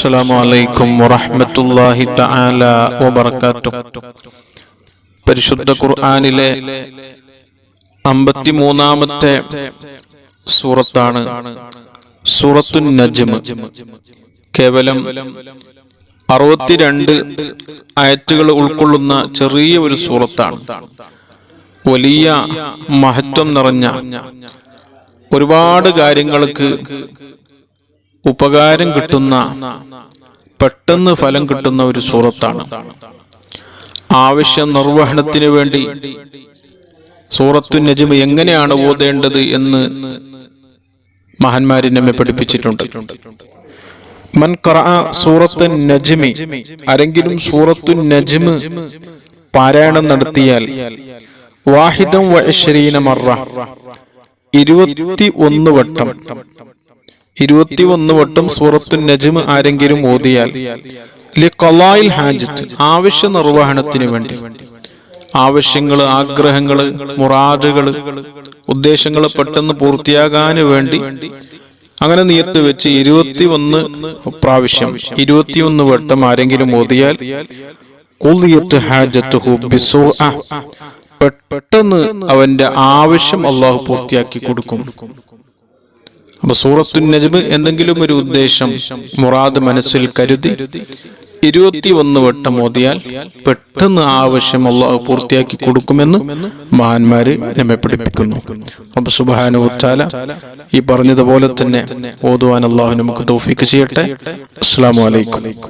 അസ്സലാമു അലൈക്കും വറഹ്മത്തുള്ളാഹി തആല വബറകാതുഹു. പരിശുദ്ധ ഖുർആനിലെ അമ്പത്തിമൂന്നാമത്തെ സൂറത്താണ് സൂറത്തുൻ നജ്മ്. കേവലം അറുപത്തിരണ്ട് ആയത്തുകൾ ഉൾക്കൊള്ളുന്ന ചെറിയ ഒരു സൂറത്താണ്. വലിയ മഹത്വം നിറഞ്ഞ ഒരുപാട് കാര്യങ്ങൾക്ക് ഉപകാരം കിട്ടുന്ന പെട്ടെന്ന് ഫലം കിട്ടുന്ന ഒരു സൂറത്താണ്. ആവശ്യ നിർവഹണത്തിന് വേണ്ടി സൂറത്തു നജിമ എങ്ങനെയാണ് ഓതേണ്ടത് എന്ന് മഹാന്മാരി നമ്മെ പഠിപ്പിച്ചിട്ടുണ്ട്. മൻ സൂറത്തു നജ്മി ആരെങ്കിലും സൂറത്തു നജ്മ് പാരായണം നടത്തിയാൽ വാഹിദം വഅശ്രീന മറ ഇരുപത്തി ഒന്ന് വട്ടം. ഇരുപത്തി ഒന്ന് വട്ടം സൂറത്തു നജ്മ് ആരെങ്കിലും ഓതിയാൽ ലിഖലായിൽ ഹാജത്ത് ആവശ്യ നിർവഹണത്തിന് വേണ്ടി. ആവശ്യങ്ങൾ ആഗ്രഹങ്ങൾ മുറാജുകൾ ഉദ്ദേശങ്ങൾ പെട്ടെന്ന് പൂർത്തിയാകാന് വേണ്ടി. അങ്ങനെ നിയത്ത് വെച്ച് ഇരുപത്തി ഒന്ന് പ്രാവശ്യം ഇരുപത്തിയൊന്ന് വട്ടം ആരെങ്കിലും ഓതിയാൽ. പെട്ടെന്ന് അവന്റെ ആവശ്യം അള്ളാഹു പൂർത്തിയാക്കി കൊടുക്കും. അപ്പൊ സൂറത്തു നജ്ബ് എന്തെങ്കിലും ഒരു ഉദ്ദേശം മുറാദ് മനസ്സിൽ കരുതി ഇരുപത്തി ഒന്ന് വട്ടം ഓതിയാൽ പെട്ടെന്ന് ആവശ്യമുള്ള അള്ളാഹു പൂർത്തിയാക്കി കൊടുക്കുമെന്ന് മഹാന്മാര് നമ്മെ പഠിപ്പിക്കുന്നു. അപ്പൊ സുബാനുത്താല ഈ പറഞ്ഞതുപോലെ തന്നെ ഓതുവാൻ അള്ളാഹു നമുക്ക് തോഫിക്ക് ചെയ്യട്ടെ. അസ്സാം വലൈക്കും